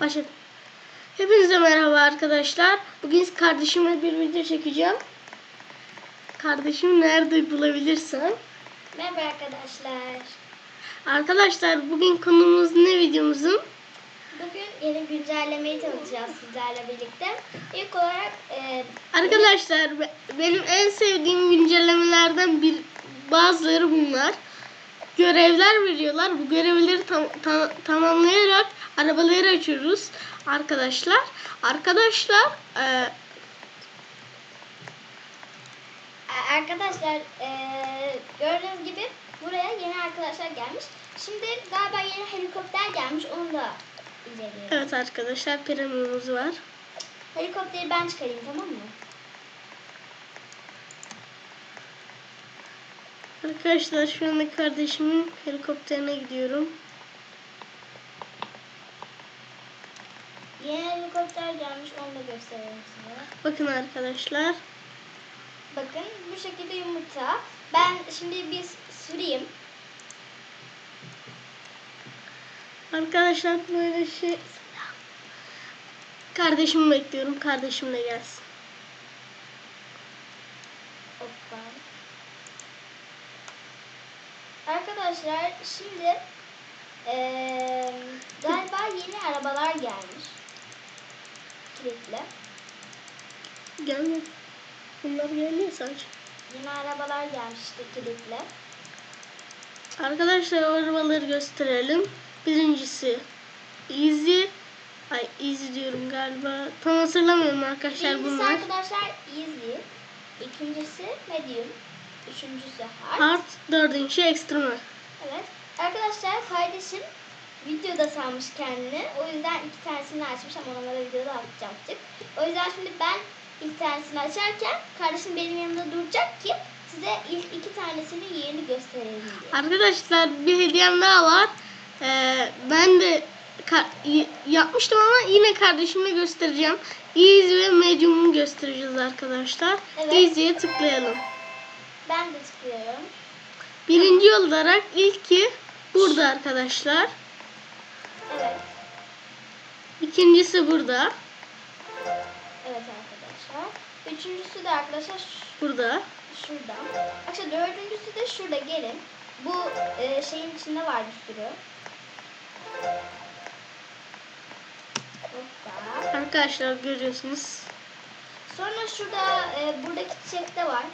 Başladım. Hepinize merhaba arkadaşlar. Bugün kardeşimle bir video çekeceğim. Kardeşim nerede bulabilirsem. Merhaba arkadaşlar. Arkadaşlar bugün konumuz ne videomuzun? Bugün yeni güncellemeyi tanıtacağız sizlerle birlikte. İlk olarak e, Arkadaşlar be- benim en sevdiğim güncellemelerden bir bazıları bunlar. Görevler veriyorlar. Bu görevleri tam- ta- tamamlayarak arabaları açıyoruz arkadaşlar. Arkadaşlar e, arkadaşlar e, gördüğünüz gibi buraya yeni arkadaşlar gelmiş. Şimdi galiba yeni helikopter gelmiş. Onu da inceleyelim. evet arkadaşlar premiumumuz var. Helikopteri ben çıkarayım tamam mı? Arkadaşlar şu anda kardeşimin helikopterine gidiyorum. Yeni helikopter gelmiş. Onu da gösterelim size. Bakın arkadaşlar. Bakın bu şekilde yumurta. Ben şimdi bir süreyim. Arkadaşlar böyle şey Kardeşimi bekliyorum. Kardeşim de gelsin. Hoppa. Arkadaşlar şimdi eee, galiba yeni arabalar gelmiş. Kilitli. Gelme. Bunlar geliyor sadece. Yeni arabalar gelmiş işte kilitli. Arkadaşlar arabaları gösterelim. Birincisi Easy. Ay Easy diyorum galiba. Tam hatırlamıyorum arkadaşlar Birincisi bunlar. arkadaşlar easy. İkincisi medium. Üçüncüsü hard. Hard. Dördüncü Extreme. Evet. Arkadaşlar kardeşim videoda salmış kendini. O yüzden iki tanesini açmış ama onlara videoda atacaktık. O yüzden şimdi ben ilk tanesini açarken kardeşim benim yanımda duracak ki size ilk iki tanesinin yerini göstereyim diye. Arkadaşlar bir hediyem daha var. Ee, ben de yapmıştım ama yine kardeşimle göstereceğim. Easy ve Medium'u göstereceğiz arkadaşlar. Evet. Easy'ye tıklayalım. Ben de tıklıyorum. Birinci olarak ilki burada arkadaşlar. Evet. İkincisi burada. Evet arkadaşlar. Üçüncüsü de arkadaşlar Burada. şurada. Arkadaşlar dördüncüsü de şurada gelin. Bu e, şeyin içinde var bir sürü. Hoppa. Arkadaşlar görüyorsunuz. Sonra şurada e, buradaki çiçekte var.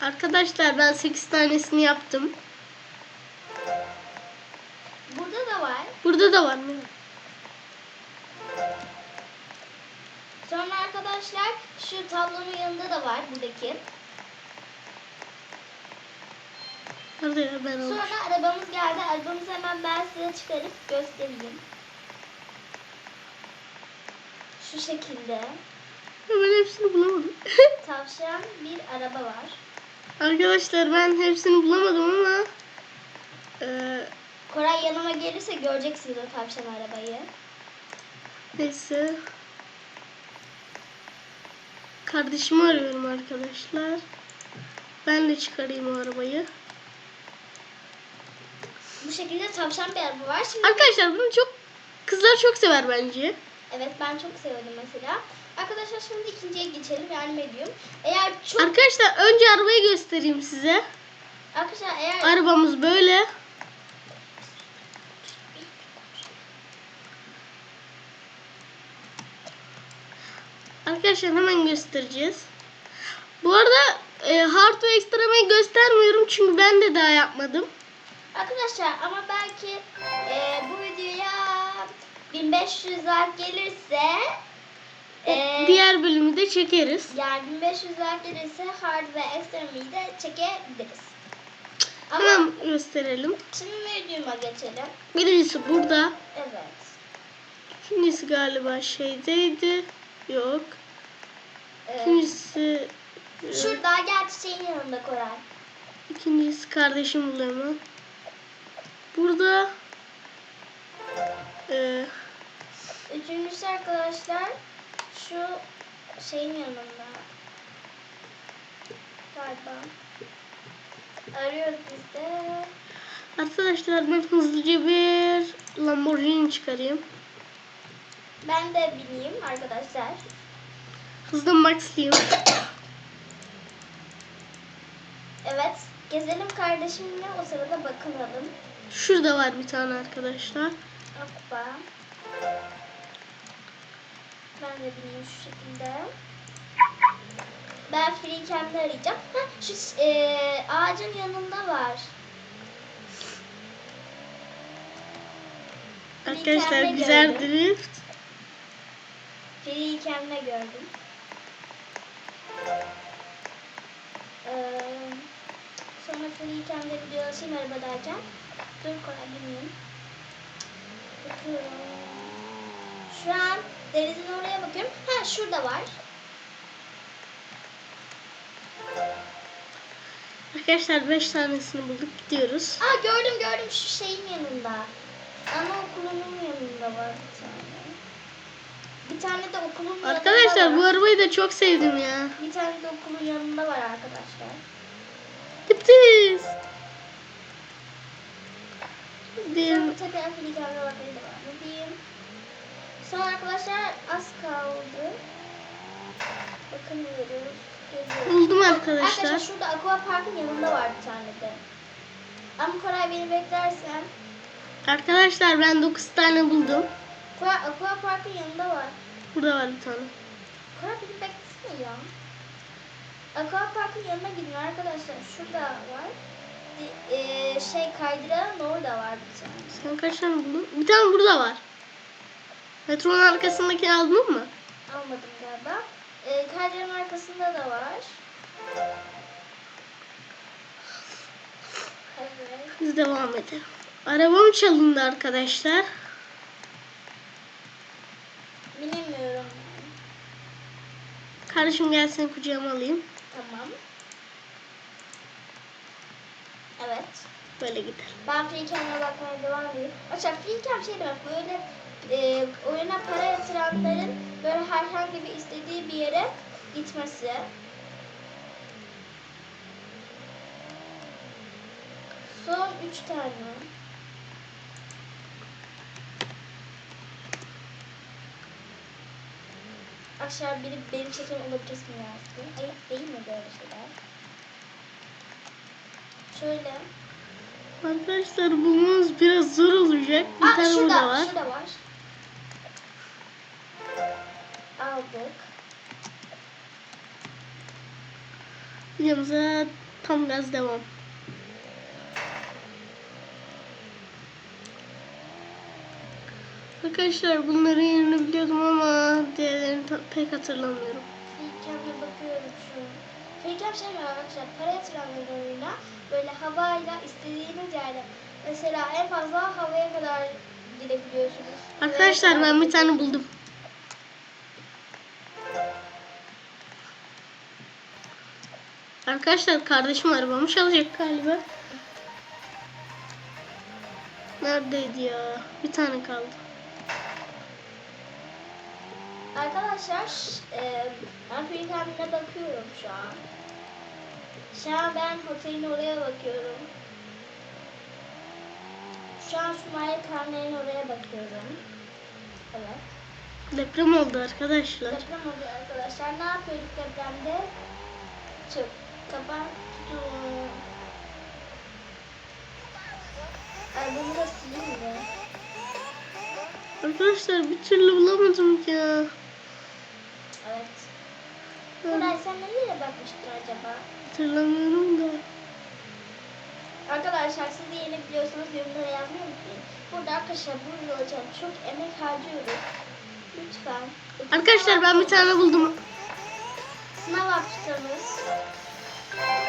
Arkadaşlar ben 8 tanesini yaptım. Burada da var mı? Sonra arkadaşlar şu tablonun yanında da var buradaki. Nerede ya ben. Sonra arabamız geldi. Arabamızı hemen ben size çıkarıp göstereyim. Şu şekilde Ben hepsini bulamadım. tavşan bir araba var. Arkadaşlar ben hepsini bulamadım ama eee Koray yanıma gelirse göreceksiniz o tavşan arabayı. neyse. Kardeşimi arıyorum arkadaşlar. Ben de çıkarayım o arabayı. Bu şekilde tavşan bir araba var. Şimdi Arkadaşlar bunu çok kızlar çok sever bence. evet ben çok seviyordum mesela. Arkadaşlar şimdi ikinciye geçelim yani medium. Eğer çok Arkadaşlar önce arabayı göstereyim size. arkadaşlar eğer Arabamız böyle. Arkadaşlar hemen göstereceğiz. Bu arada e, hard ve ekstremeyi göstermiyorum çünkü ben de daha yapmadım. Arkadaşlar ama belki e, bu videoya 1500 like gelirse e, Diğer bölümü de çekeriz. yani 1500 like gelirse hard ve extreme'yi de çekebiliriz. Ama Hemen gösterelim. şimdi medium'a geçelim. Birincisi burada. Evet. İkincisi galiba şeydeydi. Yok. İkincisi e, şurada gel çiçeğin yanında Koray. İkincisi kardeşim buluyor mu? Burada e, Üçüncüsü arkadaşlar şu şeyin yanında. Galiba. Arıyoruz biz de. arkadaşlar ben hızlıca bir Lamborghini çıkarayım. Ben de bineyim arkadaşlar. Hızlı maxliyim. Evet. Gezelim kardeşimle o sırada bakınalım. Şurada var bir tane arkadaşlar. Hoppa. Ben de bineyim şu şekilde. Ben free cam'de arayacağım. Ha, şu e, ağacın yanında var. Arkadaşlar güzel gördüm. drift. Free cam'de gördüm. Ee, sonra free cam'de videolaşayım arabadayken. Dur kolay bineyim. Bakıyorum. Şu an denizin oraya bakıyorum. Ha şurada var. Arkadaşlar 5 tanesini bulduk gidiyoruz. Aa gördüm gördüm şu şeyin yanında. Anaokulunun yanında var bir tane. De okulun yanında Arkadaşlar bu var. arabayı da çok sevdim ya. Bir tane de okulun yanında var arkadaşlar. Var. Ne diyeyim? Sonra arkadaşlar az kaldı. Bakınıyoruz. Geliyoruz. Buldum Arkadaşlar arkadaşlar. şurada Aqua Park'ın yanında var bir tane de. Ama Koray beni beklersen. Arkadaşlar ben 9 tane buldum. Koray Aqua Park'ın yanında var. Burada var bir tane. Koray beni beklesene ya. Aqua Park'ın yanına gidin arkadaşlar. Şurada var. Di- eee, şey kaydıranın orada var bir tane. Sen kaç tane buldun? Bir tane burada var. Metronun arkasındakini aldın mı? Almadım galiba. Ee, kaydıranın arkasında da var. Evet. Biz devam edelim. Arabam çalındı arkadaşlar. Kardeşim gelsin kucağıma alayım. Tamam. Evet. Böyle gidelim. Ben Freecam'e bakmaya devam edeyim. Açar Freecam şey demek böyle e, oyuna para yatıranların böyle herhangi bir istediği bir yere gitmesi. Son üç tane. Aşağı biri benim çekim olabilirsin yazdı. Ayıp değil mi böyle şeyler? Şöyle. Arkadaşlar bulmamız biraz zor olacak. Bir Aa, tane şurada, burada var. Şurada var. Aldık. Videomuza tam gaz devam. Arkadaşlar bunların yerini biliyordum ama diğerlerini pek hatırlamıyorum. Fake'e bakıyorum şu an. Fake şey mi arkadaşlar? Para yatıranların oyuna böyle havayla istediğiniz yerde mesela en fazla havaya kadar gidebiliyorsunuz. Arkadaşlar ben bir tane buldum. Arkadaşlar kardeşim arabamı çalacak galiba. Neredeydi ya? Bir tane kaldı. Arkadaşlar e, ben Fake'e bakıyorum şu an. Şu an ben otelin oraya bakıyorum. Şu an Sumaya Karne'nin oraya bakıyorum. Evet. Deprem oldu arkadaşlar. Deprem oluyor arkadaşlar. Ne yapıyorduk depremde? Çık. Kapan. tutun. Ay bunu da sileyim mi? Arkadaşlar bir türlü bulamadım ya. Evet. Koray bakmıştın acaba? Hatırlamıyorum da. Arkadaşlar siz de yeni biliyorsanız yorumlara yazmayı unutmayın. Burada arkadaşlar bu yıl için çok emek harcıyoruz. Lütfen. Arkadaşlar ben bir tane buldum. Sınav haftamız.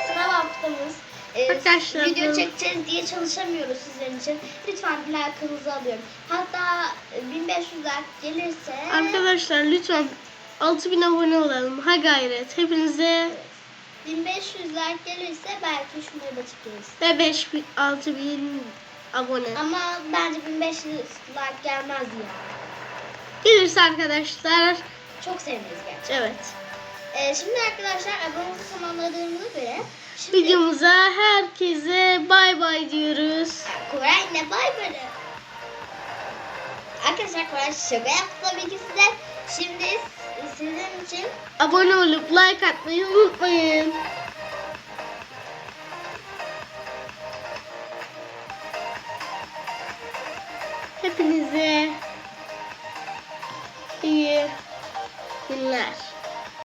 Sınav haftamız. Ee, Arkadaşlar, video çekeceğiz diye çalışamıyoruz sizin için. Lütfen like'ınızı alıyorum. Hatta e, 1500 like gelirse Arkadaşlar lütfen 6000 abone olalım. Ha gayret. Hepinize 1500 like gelirse belki şunları da çekeriz. ve 5000 6000 abone. Ama bence 1500 like gelmez ya. Gelirse arkadaşlar Çok seviniriz gerçekten. evet. Ee, şimdi arkadaşlar abonemizi tamamladığımıza göre şimdi Videomuza herkese bay bay diyoruz. Koray ne bay bay. Arkadaşlar Koray şaka yaptı tabii size. Şimdi sizin için Abone olup like atmayı unutmayın. Hepinize